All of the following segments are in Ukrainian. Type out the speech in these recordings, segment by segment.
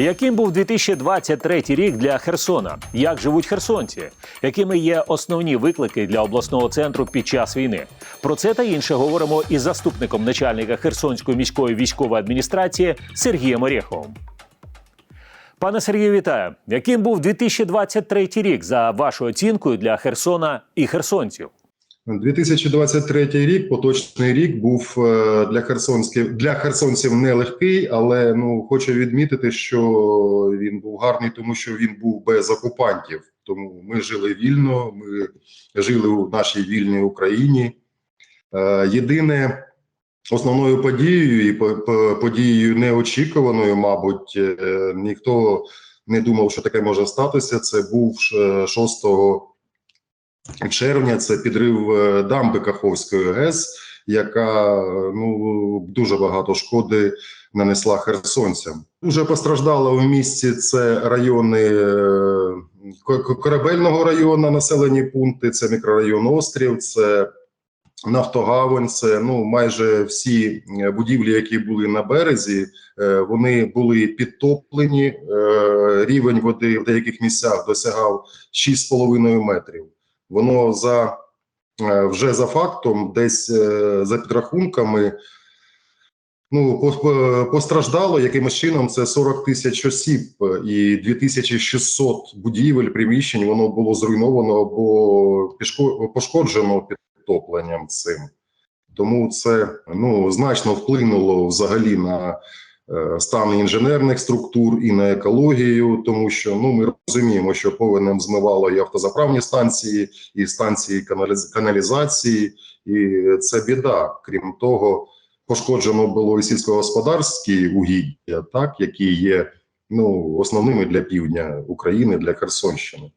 Яким був 2023 рік для Херсона? Як живуть херсонці? Якими є основні виклики для обласного центру під час війни? Про це та інше говоримо із заступником начальника Херсонської міської військової адміністрації Сергієм Орєховим. Пане Сергію, вітаю. Яким був 2023 рік за вашою оцінкою для Херсона і херсонців? 2023 рік, поточний рік, був е, для херсонських для херсонців нелегкий, але ну хочу відмітити, що він був гарний, тому що він був без окупантів. Тому ми жили вільно, ми жили у нашій вільній Україні. Е, Єдине основною подією і по- по- подією неочікуваною, мабуть, е, ніхто не думав, що таке може статися. Це був е, 6 червня це підрив е, дамби Каховської ГЕС, яка ну дуже багато шкоди нанесла херсонцям. Дуже постраждало в місті це райони е, Ко- Ко- корабельного району, населені пункти, це мікрорайон Острів, це Нафтогавань, це ну майже всі е, будівлі, які були на березі, вони були підтоплені. Рівень води в деяких місцях досягав 6,5 метрів. Воно за е, вже за фактом, десь е, за підрахунками. Ну, по- постраждало якимось чином це 40 тисяч осіб і 2600 будівель, приміщень воно було зруйновано або пошкоджено підтопленням цим. Тому це ну, значно вплинуло взагалі на е, стан інженерних структур і на екологію, тому що ну, ми розуміємо, що повинен змивало і автозаправні станції, і станції каналізації, і це біда. Крім того, пошкоджено було і сільськогосподарські угіддя, так які є ну основними для півдня України, для Херсонщини.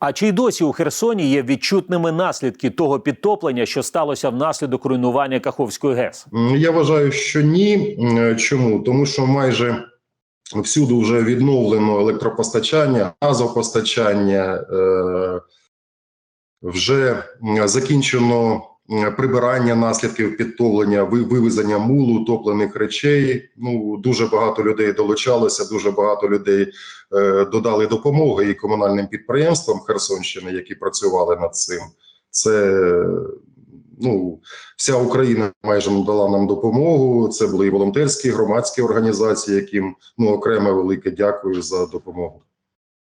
А чи й досі у Херсоні є відчутними наслідки того підтоплення, що сталося внаслідок руйнування Каховської ГЕС? Я вважаю, що ні. Чому? Тому що майже всюди вже відновлено електропостачання, газопостачання, е, вже закінчено прибирання наслідків підтоплення, вивезення мулу, топлених речей. Ну дуже багато людей долучалося, дуже багато людей е, додали допомоги і комунальним підприємствам Херсонщини, які працювали над цим. Це ну вся Україна майже надала нам допомогу. Це були і волонтерські громадські організації, яким ну окремо велике дякую за допомогу.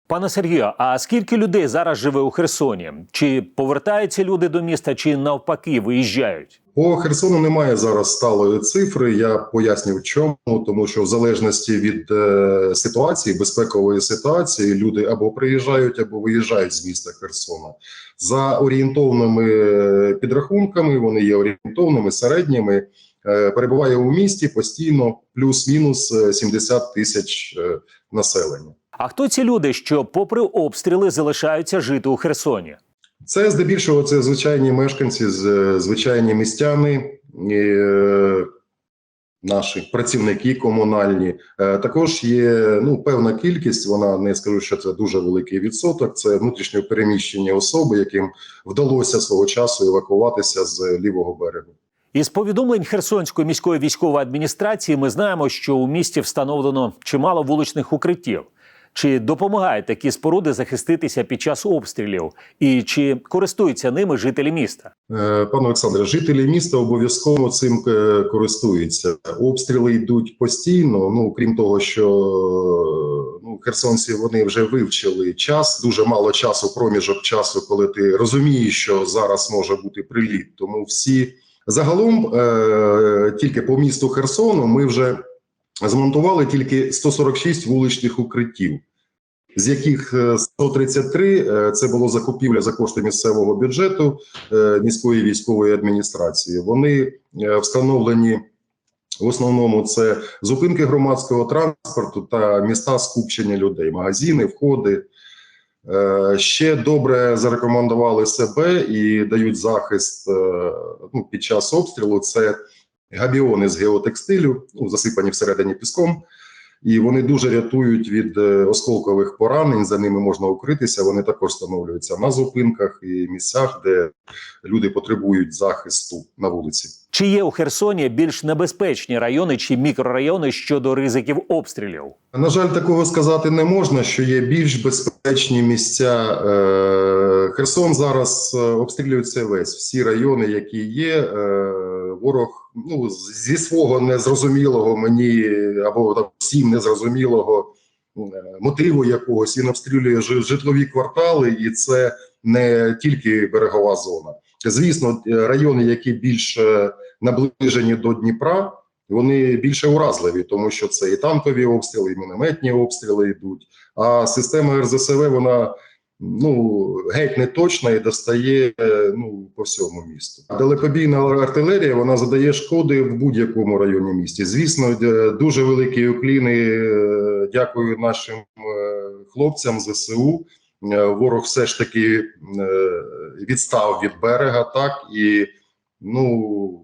Пане Сергію, а скільки людей зараз живе у Херсоні? Чи повертаються люди до міста, чи навпаки виїжджають? По Херсону немає зараз сталої цифри. Я поясню чому, тому що в залежності від е, ситуації, безпекової ситуації, люди або приїжджають, або виїжджають з міста Херсона. За орієнтовними е, підрахунками, вони є орієнтовними, середніми. е, Перебуває у місті постійно плюс-мінус е, 70 тисяч е, населення. А хто ці люди, що, попри обстріли, залишаються жити у Херсоні? Це здебільшого це звичайні мешканці, з- звичайні містяни, і, е, наші працівники комунальні. Е, Також є ну певна кількість. Вона не скажу, що це дуже великий відсоток. Це внутрішньо переміщені особи, яким вдалося свого часу евакуватися з лівого берегу. Із повідомлень Херсонської міської військової адміністрації ми знаємо, що у місті встановлено чимало вуличних укриттів. Чи допомагають такі споруди захиститися під час обстрілів, і чи користуються ними жителі міста? Е, Пане Олександре, жителі міста обов'язково цим е, користуються. Обстріли йдуть постійно. Ну крім того, що ну херсонці вони вже вивчили час. Дуже мало часу, проміжок часу, коли ти розумієш, що зараз може бути приліт. Тому всі загалом е, тільки по місту Херсону ми вже змонтували тільки 146 вуличних укриттів. З яких е, 133 е, це було закупівля за кошти місцевого бюджету е, міської військової адміністрації. Вони е, встановлені в основному це зупинки громадського транспорту та міста скупчення людей, магазини, входи. Е, Ще добре зарекомендували себе і дають захист е, ну, під час обстрілу. Це габіони з геотекстилю, ну, засипані всередині піском. І вони дуже рятують від е, осколкових поранень. За ними можна укритися. Вони також встановлюються на зупинках і місцях, де люди потребують захисту на вулиці. Чи є у Херсоні більш небезпечні райони чи мікрорайони щодо ризиків обстрілів? На жаль, такого сказати не можна, що є більш безпечні місця. Е, Херсон зараз е, обстрілюється весь. Всі райони, які є, ворог ну, зі свого незрозумілого мені або там, всім незрозумілого е, мотиву якогось він обстрілює жи- житлові квартали, і це не тільки берегова зона. Звісно, е, райони, які більш е, наближені до Дніпра, вони більше уразливі, тому що це і танкові обстріли, і мінометні обстріли йдуть. А система РЗСВ вона ну геть не точна і достає ну по всьому місту. Далекобійна артилерія вона задає шкоди в будь-якому районі місті. Звісно, дуже великі укліни. е, Дякую нашим е, хлопцям ЗСУ. Е, Ворог все ж таки відстав від берега, так і ну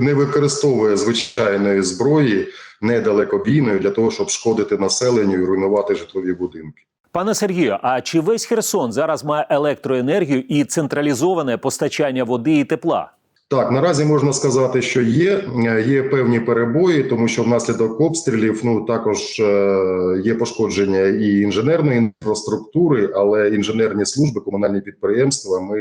не використовує звичайної зброї недалекобійної для того, щоб шкодити населенню і руйнувати житлові будинки. Пане Сергію, а чи весь Херсон зараз має електроенергію і централізоване постачання води і тепла? Так, наразі можна сказати, що є, е, є певні перебої, тому що внаслідок обстрілів ну також е, є пошкодження і інженерної інфраструктури, але інженерні служби, комунальні підприємства. Ми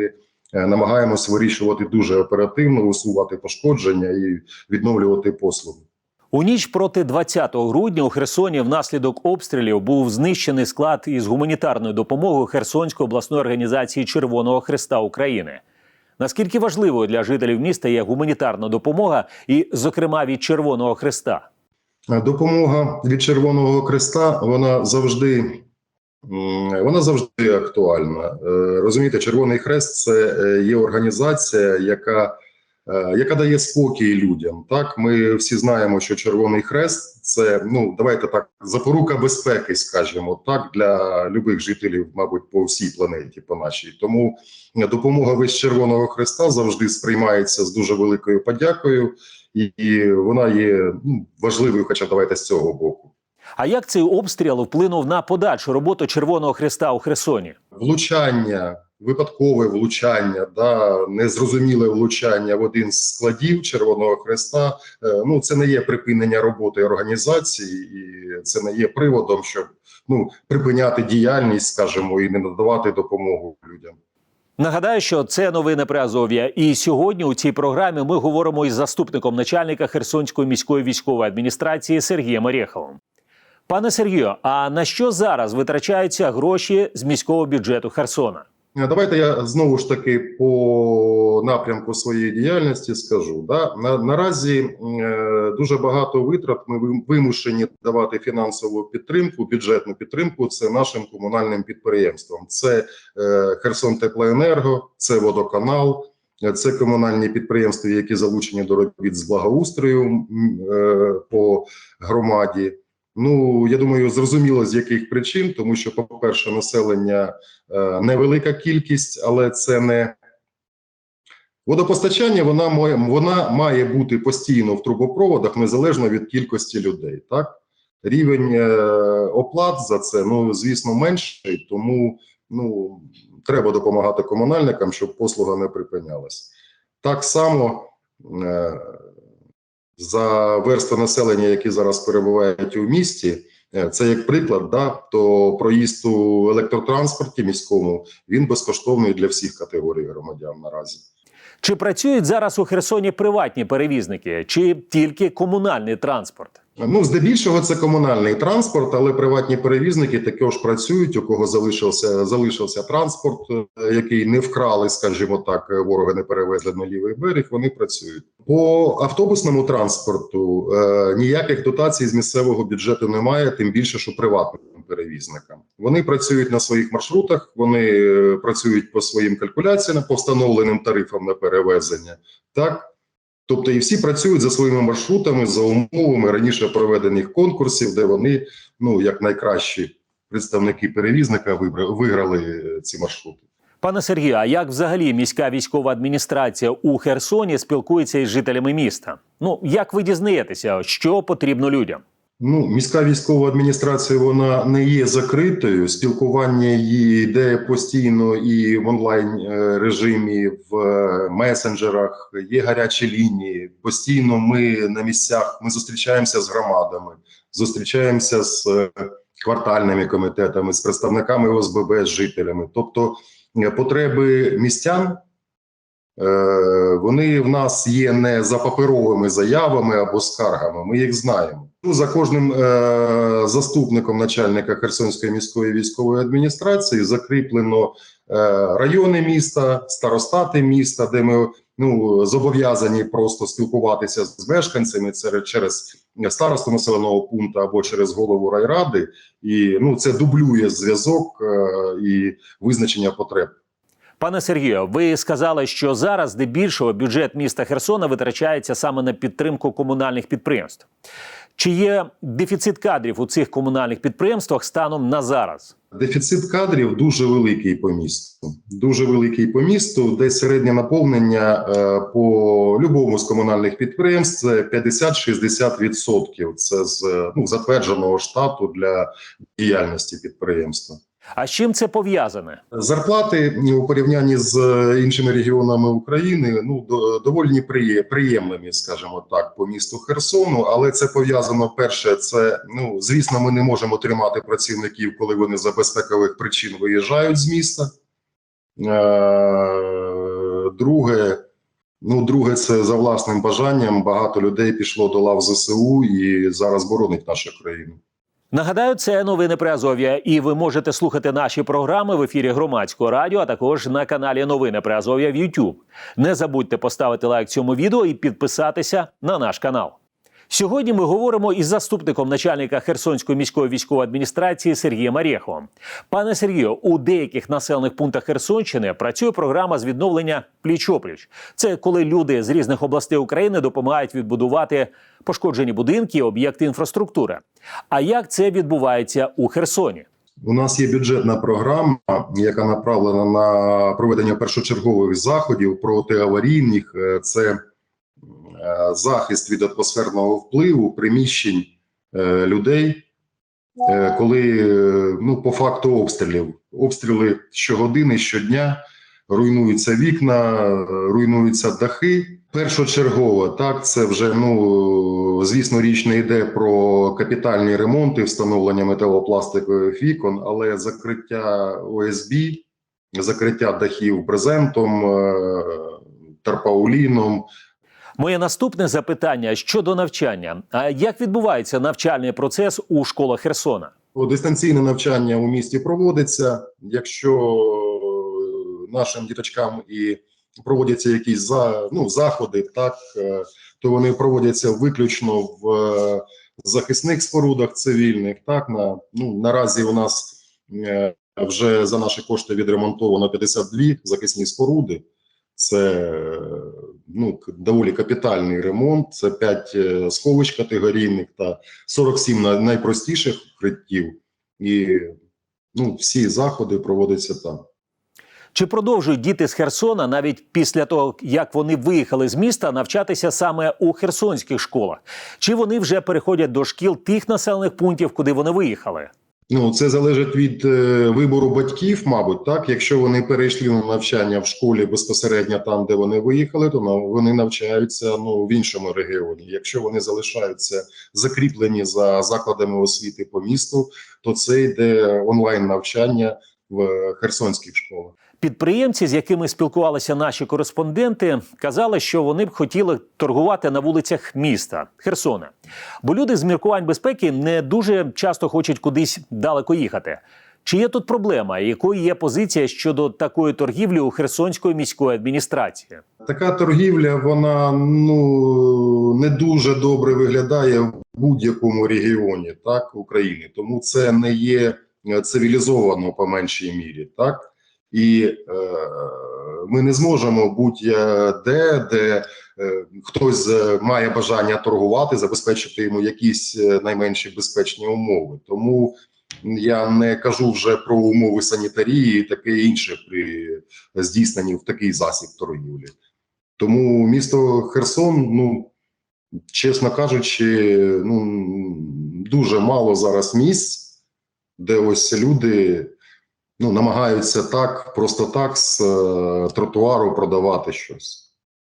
е, намагаємось вирішувати дуже оперативно, усувати пошкодження і відновлювати послуги. У ніч проти 20 грудня у Херсоні внаслідок обстрілів був знищений склад із гуманітарною допомогою Херсонської обласної організації Червоного Хреста України. Наскільки важливою для жителів міста є гуманітарна допомога, і, зокрема, від Червоного Хреста? Допомога від Червоного Хреста вона завжди вона завжди актуальна. Е, Розумієте, Червоний Хрест це е, є організація, яка, яка дає спокій людям. Так, ми всі знаємо, що Червоний Хрест це ну давайте так запорука безпеки, скажімо так, для любих жителів, мабуть, по всій планеті, по нашій. Тому допомога від Червоного Хреста завжди сприймається з дуже великою подякою і, і вона є ну, важливою, хоча давайте з цього боку. А як цей обстріл вплинув на подальшу роботу Червоного Хреста у Херсоні? Влучання, випадкове влучання, да, незрозуміле влучання в один з складів Червоного Хреста. е, Ну це не є припинення роботи організації, і це не є приводом, щоб ну припиняти діяльність, скажімо, і не надавати допомогу людям. Нагадаю, що це новини при Азов'я. І сьогодні у цій програмі ми говоримо із заступником начальника Херсонської міської військової адміністрації Сергієм Орєховим. Пане Сергію, а на що зараз витрачаються гроші з міського бюджету Херсона? Е, Давайте я знову ж таки по напрямку своєї діяльності скажу. Да? На, наразі е, дуже багато витрат ми вимушені давати фінансову підтримку, бюджетну підтримку. Це нашим комунальним підприємствам. Це е, Херсон Теплоенерго, це водоканал. Це комунальні підприємства, які залучені до робіт з благоустрою е, по громаді. Ну я думаю, зрозуміло з яких причин, тому що, по-перше, населення е, невелика кількість, але це не водопостачання. Вона має вона має бути постійно в трубопроводах незалежно від кількості людей. Так рівень е, оплат за це ну звісно менший, тому ну треба допомагати комунальникам, щоб послуга не припинялась. Так само. За версту населення, які зараз перебувають у місті, е, це як приклад, да, то проїзд у електротранспорті міському він безкоштовний для всіх категорій громадян наразі. Чи працюють зараз у Херсоні приватні перевізники, чи тільки комунальний транспорт? Ну, здебільшого це комунальний транспорт, але приватні перевізники також працюють. У кого залишився залишився транспорт, е, який не вкрали, скажімо так, е, вороги не перевезли на лівий берег. Вони працюють по автобусному транспорту. Е, ніяких дотацій з місцевого бюджету немає, тим більше, що приватним перевізникам. Вони працюють на своїх маршрутах, вони е, працюють по своїм калькуляціям, по встановленим тарифам на перевезення. Так. Тобто і всі працюють за своїми маршрутами, за умовами раніше проведених конкурсів, де вони, ну як найкращі представники перевізника, виграли е, ці маршрути. Пане Сергію, а як взагалі міська військова адміністрація у Херсоні спілкується із жителями міста? Ну як ви дізнаєтеся, що потрібно людям? Ну, міська військова адміністрація вона не є закритою. Спілкування її йде постійно і в онлайн е, режимі, в е, месенджерах, є гарячі лінії. Постійно ми на місцях ми зустрічаємося з громадами, зустрічаємося з е, квартальними комітетами, з представниками ОСББ, з жителями. Тобто потреби містян. Вони в нас є не за паперовими заявами або скаргами. Ми їх знаємо. Ну, За кожним е, заступником начальника Херсонської міської військової адміністрації закріплено е, райони міста, старостати міста, де ми ну зобов'язані просто спілкуватися з мешканцями через старосту населеного пункту або через голову райради, і ну це дублює зв'язок е, і визначення потреб. Пане Сергію, ви сказали, що зараз здебільшого бюджет міста Херсона витрачається саме на підтримку комунальних підприємств. Чи є дефіцит кадрів у цих комунальних підприємствах станом на зараз? Дефіцит кадрів дуже великий по місту. Дуже великий по місту, де середнє наповнення е, по любому з комунальних підприємств це 50-60%. Це з ну, затвердженого штату для діяльності підприємства. А з чим це пов'язане? Зарплати у порівнянні з е, іншими регіонами України ну доволі приємними, скажімо так, по місту Херсону. Але це пов'язано перше. Це ну звісно, ми не можемо тримати працівників, коли вони за безпекових причин виїжджають з міста. Е, Друге, ну друге, це за власним бажанням. Багато людей пішло до лав ЗСУ і зараз боронить нашу країну. Нагадаю, це новини при Азов'я, і ви можете слухати наші програми в ефірі громадського радіо, а також на каналі Новини при Азов'я в YouTube. Не забудьте поставити лайк цьому відео і підписатися на наш канал. Сьогодні ми говоримо із заступником начальника Херсонської міської військової адміністрації Сергієм Арєховим. Пане Сергію, у деяких населених пунктах Херсонщини працює програма з відновлення пліч-опліч. Це коли люди з різних областей України допомагають відбудувати пошкоджені будинки, об'єкти інфраструктури. А як це відбувається у Херсоні? У нас є бюджетна програма, яка направлена на проведення першочергових заходів протиаварійних. Е, Це захист від атмосферного впливу приміщень е, людей, е, коли е, ну по факту обстрілів, обстріли щогодини, щодня. Руйнуються вікна, е, руйнуються дахи. Першочергово, так це вже ну звісно, річ не йде про капітальні ремонти, встановлення металопластикових вікон, але закриття ОСБ, закриття дахів брезентом, е, тарпауліном, Моє наступне запитання щодо навчання. А як відбувається навчальний процес у школах Херсона? Дистанційне навчання у місті проводиться. Якщо е, нашим діточкам і проводяться якісь за, ну, заходи, так е, то вони проводяться виключно в е, захисних спорудах цивільних. Так на ну наразі у нас вже за наші кошти відремонтовано 52 захисні споруди. Це ну доволі капітальний ремонт. Це 5 сховищ категорійних та 47 на- найпростіших укриттів, і ну, всі заходи проводяться там. Чи продовжують діти з Херсона навіть після того, як вони виїхали з міста, навчатися саме у херсонських школах? Чи вони вже переходять до шкіл тих населених пунктів, куди вони виїхали? Ну, це залежить від е, вибору батьків, мабуть, так. Якщо вони перейшли на навчання в школі безпосередньо там, де вони виїхали, то вони навчаються ну в іншому регіоні. Якщо вони залишаються закріплені за закладами освіти по місту, то це йде онлайн навчання в херсонських школах. Підприємці, з якими спілкувалися наші кореспонденти, казали, що вони б хотіли торгувати на вулицях міста Херсона. Бо люди з міркувань безпеки не дуже часто хочуть кудись далеко їхати. Чи є тут проблема? Якою є позиція щодо такої торгівлі у Херсонської міської адміністрації? Така торгівля, вона ну не дуже добре виглядає в будь-якому регіоні так України, тому це не є е, цивілізовано по меншій мірі, так і е, ми не зможемо будь-де, де е, хтось е, має бажання торгувати, забезпечити йому якісь е, найменші безпечні умови. Тому я не кажу вже про умови санітарії і таке інше при здійсненні в такий засіб торгівлі. Тому місто Херсон, ну чесно кажучи, ну дуже мало зараз місць, де ось люди ну, намагаються так, просто так з е, тротуару продавати щось.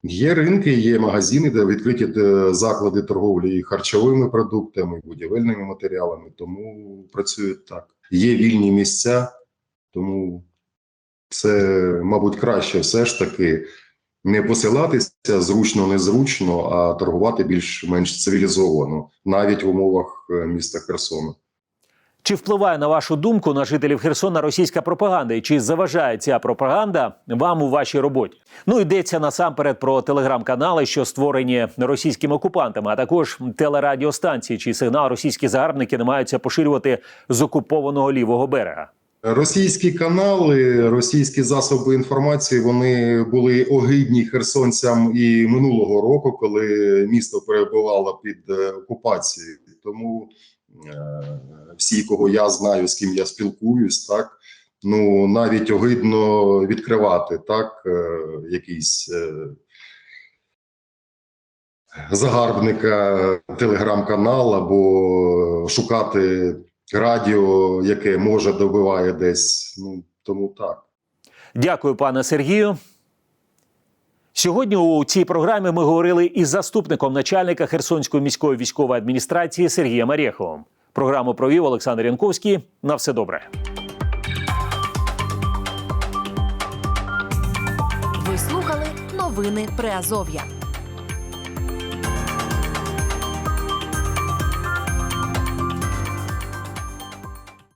Є ринки, є магазини, де відкриті е, заклади торговлі і харчовими продуктами, і будівельними матеріалами, тому працюють так. Є вільні місця, тому це, мабуть, краще все ж таки не посилатися зручно, незручно, а торгувати більш-менш цивілізовано, навіть в умовах е, міста Херсона. Чи впливає на вашу думку на жителів Херсона російська пропаганда? І чи заважає ця пропаганда вам у вашій роботі? Ну йдеться насамперед про телеграм-канали, що створені російськими окупантами, а також телерадіостанції, чий сигнал російські загарбники намагаються поширювати з окупованого лівого берега. Російські канали, російські засоби інформації вони були огидні херсонцям і минулого року, коли місто перебувало під е, окупацією. Тому всі, кого я знаю, з ким я спілкуюсь, так ну навіть огидно відкривати так е, якийсь е, загарбника телеграм-канал або шукати радіо, яке може добиває десь. Ну тому так. Дякую, пане Сергію. Сьогодні у цій програмі ми говорили із заступником начальника Херсонської міської військової адміністрації Сергієм Арєховим. Програму провів Олександр Янковський. На все добре. Ви слухали новини Приазов'я.